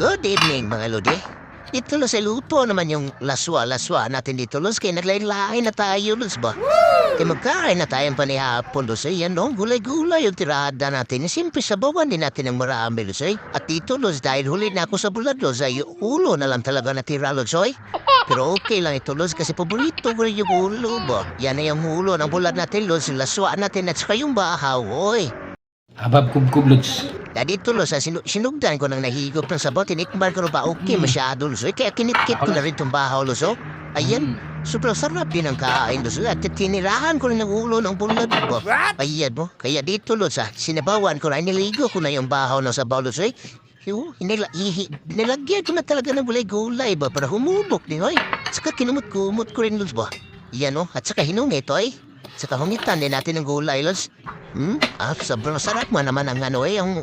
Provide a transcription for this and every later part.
Good evening, mga lodi. Dito lo sa luto naman yung laswa-laswa natin dito los kaya naglain-lain na tayo los ba? Kaya magkain na tayong panihapon los ay yan no? Gulay-gulay yung tirada natin. Simple sa bawan din natin ng marami los ay. At dito los dahil huli na ako sa bulad los ay ulo na lang talaga natira los ay. Pero okay lang ito los kasi paborito ko rin yung ulo ba? Yan na yung ulo ng bulad natin los, laswa natin at saka yung bahaw oy. Abab kub-kub, Lods. Dadi tulo sa sinu- sinugdan ko nang nahigop ng sabot, tinikman ko na ba okay masyado luso. Kaya kinitkit ko na rin itong bahaw luso. Ayan, sobrang sarap din ang kain luso. At tinirahan ko rin ng ulo ng bulad mo. Ayan mo, kaya dito luso, sinabawan ko na, niligo ko na yung bahaw ng sabaw luso. Eh. Yo, nila, ihi, nilagyan ko na talaga ng gulay-gulay ba para humubok din, oy. Saka kinumot-kumot ko rin luso ba. Yan o, at saka hinungit, oy. Saka humitan din natin ng gulay, los. Hmm? Ah, sobrang sarap mo naman ang ano eh, yung...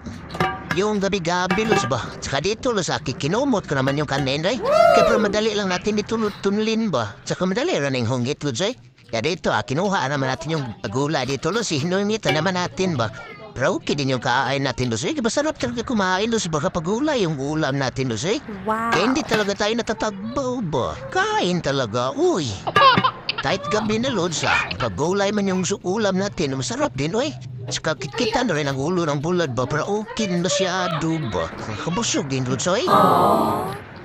Yung gabi-gabi, los ba? Saka dito, los, aki, kinumot ko naman yung kanin, ay. Kaya pero madali lang natin dito tunlin ba? Saka madali rin yung hungit, los, ay. Kaya dito, ah, kinuha naman natin yung gulay dito, los, hinumita naman natin ba? Pero okay din yung kain natin, los, eh. Masarap talaga kumain, los, ba? Kapag gulay yung ulam natin, los, eh. Wow. Kaya hindi talaga tayo natatagbaw ba? Kain talaga, uy. Kahit gabi na lods ah, pag gulay man yung ulam natin, masarap din, oy. Saka kita na rin ang ulo ng bulad ba, pero okay na siya, ba? Kabusog din, lods, oy.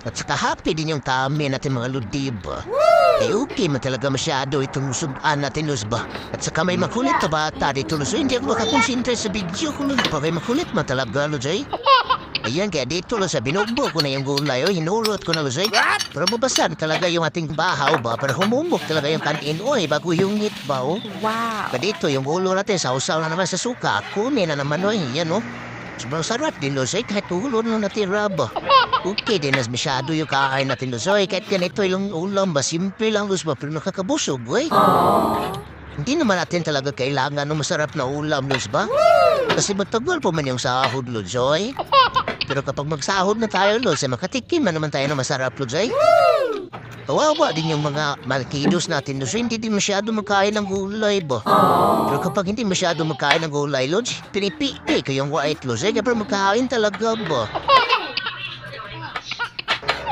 At saka happy din yung tami natin mga lodi ba? Eh okay man talaga masyado itong sudan natin, Luz ba? At saka may makulit na bata dito, Luz. Hindi ako makakonsentrate sa video ko, Luz ba? May makulit man talaga, Luz, eh. Ayan, kaya dito, Luz, binugbo ko na yung gulay, oh. Hinurot ko na, eh. Pero mabasan talaga yung ating bahaw ba? Para humumok talaga yung kanin, oy, bago yung ngit ba, oh. Wow. Pa dito, yung ulo natin, sausaw na naman sa suka. Kunin na naman, oy. Yan, oh. Sobrang sarap din, Luz, eh. Kahit ulo na natira ba? Okay din, as masyado yung kain natin, Luz. Oy, kahit ganito yung ulam ba? Simple lang, Luz ba? Pero nakakabusog, oy. Hindi naman natin talaga kailangan ng masarap na ulam, Luz ba? Kasi matagal po man yung sahod, Luz, oy. Pero kapag magsahod na tayo, Luz, eh, makatikim man naman tayo ng masarap, Luz, oy. Kawawa din yung mga malkidos natin, Luz. Hindi din masyado magkain ng gulay ba? Pero kapag hindi masyado magkain ng gulay, Luz, pinipili ko yung white, Luz. Eh, kapag magkain talaga ba?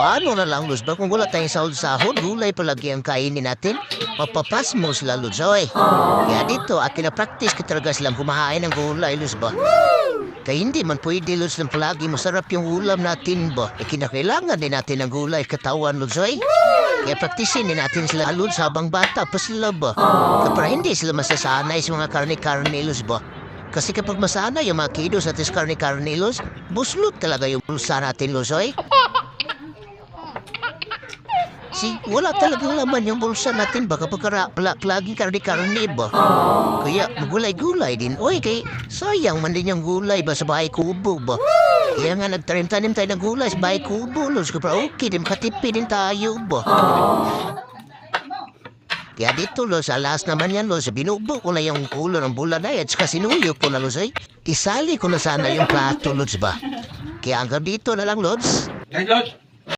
Paano na lang, Luz ba? Kung wala tayong sahod-sahod, gulay palagi ang kainin natin. Mapapas mo sila, Luz, oy. Kaya dito, at kinapractice ko talaga silang kumahain ng gulay, Luz ba? Kaya hindi man pwede, Luz, ng palagi masarap yung ulam natin ba? E kinakailangan din natin ng gulay katawan, Luz, oy. Kaya praktisin din natin sila, Luz, habang bata pa sila ba? Kaya para hindi sila masasanay sa mga karne-karne, ba? Kasi kapag masanay yung mga kidos at is karne-karne, Luz, buslot talaga yung bulsa natin, oy. Si, wala talagang laman yung bulsa natin ba kapag kara, pla, laging karne-karne ba? Kaya magulay-gulay din. Oy, kay sayang man din yung gulay ba sa bahay kubo ba? Kaya nga nagtanim-tanim tayo ng gulay sa bahay kubo, Luz. Kapag okay, din makatipid din tayo ba? Kaya dito, Luz, alas naman yan, Luz. Binubo ko na yung ulo ng bulanay at saka sinuyo ko na, Luz, ay. Isali ko na sana yung plato, Luz ba? Kaya hanggang dito na lang, Luz. Hey, Lods.